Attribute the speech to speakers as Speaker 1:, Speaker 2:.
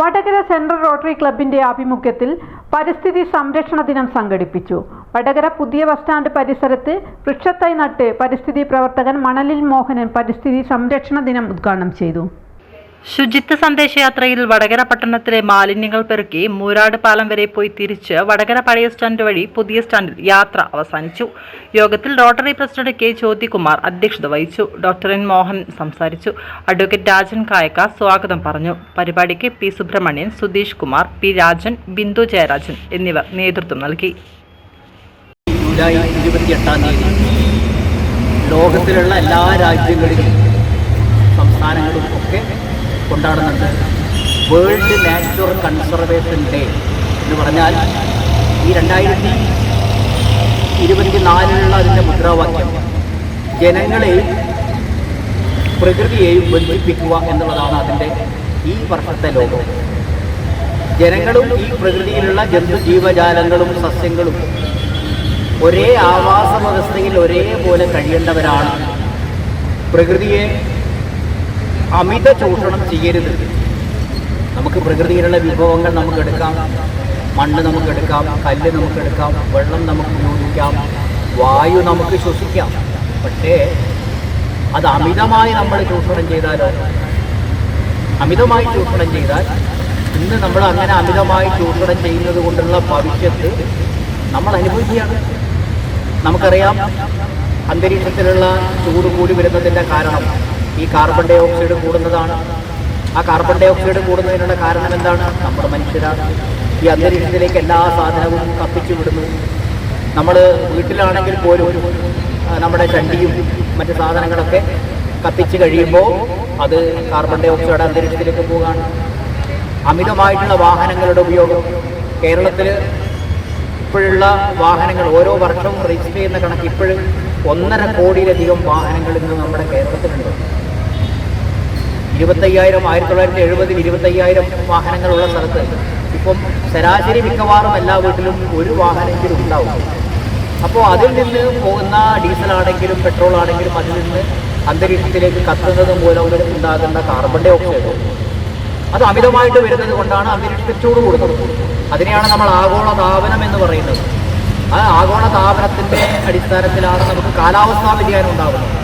Speaker 1: Vadakara central rotary ക്ലബിന്റെ ആഭിമുഖ്യത്തിൽ പരിസ്ഥിതി സംരക്ഷണ ദിനം സംഘടിപ്പിച്ചു. വടകര പുതിയ ബസ് സ്റ്റാൻഡ് പരിസരത്ത് വൃക്ഷത്തൈ നട്ട് പരിസ്ഥിതി പ്രവർത്തകൻ മണലിൽ മോഹനൻ പരിസ്ഥിതി സംരക്ഷണ ദിനം ഉദ്ഘാടനം ചെയ്തു.
Speaker 2: ശുചിത്വ സന്ദേശയാത്രയിൽ വടകര പട്ടണത്തിലെ മാലിന്യങ്ങൾ പെറുക്കി മൂരാട് പാലം വരെ പോയി തിരിച്ച് വടകര പഴയ സ്റ്റാൻഡ് വഴി പുതിയ സ്റ്റാൻഡിൽ യാത്ര അവസാനിച്ചു. യോഗത്തിൽ റോട്ടറി പ്രസിഡന്റ് കെ ജ്യോതികുമാർ അധ്യക്ഷത വഹിച്ചു. ഡോക്ടർ എൻ മോഹൻ സംസാരിച്ചു. അഡ്വക്കേറ്റ് രാജൻ കായക്ക സ്വാഗതം പറഞ്ഞു. പരിപാടിക്ക് പി സുബ്രഹ്മണ്യൻ സുധീഷ് കുമാർ പി രാജൻ ബിന്ദു ജയരാജൻ എന്നിവർ നേതൃത്വം നൽകി.
Speaker 3: ലോകത്തിലുള്ള എല്ലാ രാജ്യങ്ങളിലും സംസ്ഥാനങ്ങളും ഒക്കെ കൊണ്ടാടുന്നുണ്ട്. വേൾഡ് നാച്ചുറൽ കൺസർവേഷൻ ഡേ എന്ന് പറഞ്ഞാൽ ഈ രണ്ടായിരത്തി ഇരുപത്തിനാലിലുള്ള അതിന്റെ മുദ്രാവാക്യം ജനങ്ങളെയും പ്രകൃതിയെയും ബന്ധിപ്പിക്കുക എന്നുള്ളതാണ് അതിന്റെ ഈ വർഷത്തെ ലോകം. ജനങ്ങളും ഈ പ്രകൃതിയിലുള്ള ജന്തു ജീവജാലങ്ങളും സസ്യങ്ങളും ഒരേ ആവാസ വ്യവസ്ഥയിൽ ഒരേപോലെ കഴിയേണ്ടവരാണ്. പ്രകൃതിയെ അമിത ചൂഷണം ചെയ്യരുത്. നമുക്ക് പ്രകൃതിയിലുള്ള വിഭവങ്ങൾ നമുക്ക് എടുക്കാം. മണ്ണ് നമുക്ക് എടുക്കാം. കല്ല് നമുക്ക് എടുക്കാം. വെള്ളം നമുക്ക് ഉപയോഗിക്കാം. വായു നമുക്ക് ശ്വസിക്കാം. പക്ഷേ അത് അമിതമായി നമ്മൾ ചൂഷണം ചെയ്താലോ? അമിതമായി ചൂഷണം ചെയ്താൽ ഇന്ന് നമ്മൾ അങ്ങനെ അമിതമായി ചൂഷണം ചെയ്യുന്നത് കൊണ്ടുള്ള ഭവിഷ്യത്ത് നമ്മൾ അനുഭവിക്കുകയാണ്. നമുക്കറിയാം അന്തരീക്ഷത്തിലുള്ള ചൂട് കൂടി വരുന്നതിന്റെ കാരണം ഈ കാർബൺ ഡൈ ഓക്സൈഡ് കൂടുന്നതാണ്. ആ കാർബൺ ഡൈ ഓക്സൈഡ് കൂടുന്നതിനുള്ള കാരണം എന്താണ്? നമ്മുടെ മനുഷ്യരാണ്. ഈ അന്തരീക്ഷത്തിലേക്ക് എല്ലാ സാധനവും കത്തിച്ചു വിടുന്നു. നമ്മൾ വീട്ടിലാണെങ്കിൽ പോലും നമ്മുടെ ചണ്ടിയും മറ്റ് സാധനങ്ങളൊക്കെ കത്തിച്ച് കഴിയുമ്പോൾ അത് കാർബൺ ഡൈ ഓക്സൈഡ് അന്തരീക്ഷത്തിലേക്ക് പോവുകയാണ്. അമിതമായിട്ടുള്ള വാഹനങ്ങളുടെ ഉപയോഗം. കേരളത്തിൽ ഇപ്പോഴുള്ള വാഹനങ്ങൾ ഓരോ വർഷവും രജിസ്റ്റർ ചെയ്യുന്ന കണക്ക് ഇപ്പോഴും ഒന്നര കോടിയിലധികം വാഹനങ്ങൾ ഇന്ന് നമ്മുടെ ഇരുപത്തയ്യായിരം ആയിരത്തി തൊള്ളായിരത്തി എഴുപതിൽ ഇരുപത്തയ്യായിരം വാഹനങ്ങളുള്ള സ്ഥലത്ത്. ഇപ്പം ശരാശരി മിക്കവാറും എല്ലാ വീട്ടിലും ഒരു വാഹനമെങ്കിലും ഉണ്ടാവും. അപ്പോൾ അതിൽ നിന്ന് പോകുന്ന ഡീസലാണെങ്കിലും പെട്രോൾ ആണെങ്കിലും അതിൽ നിന്ന് അന്തരീക്ഷത്തിലേക്ക് കത്തുന്നത് മൂലം ഉണ്ടാകുന്ന കാർബൺ ഡൈ ഓക്സൈഡ് അത് അമിതമായിട്ട് വരുന്നത് കൊണ്ടാണ് അന്തരീക്ഷത്തിൽ ചൂട് കൂടുന്നത്. അതിനെയാണ് നമ്മൾ ആഗോള താപനം എന്ന് പറയുന്നത്. ആ ആഗോള താപനത്തിന്റെ അടിസ്ഥാനത്തിലാണ് നമുക്ക് കാലാവസ്ഥാ വ്യതിയാനം ഉണ്ടാകുന്നത്.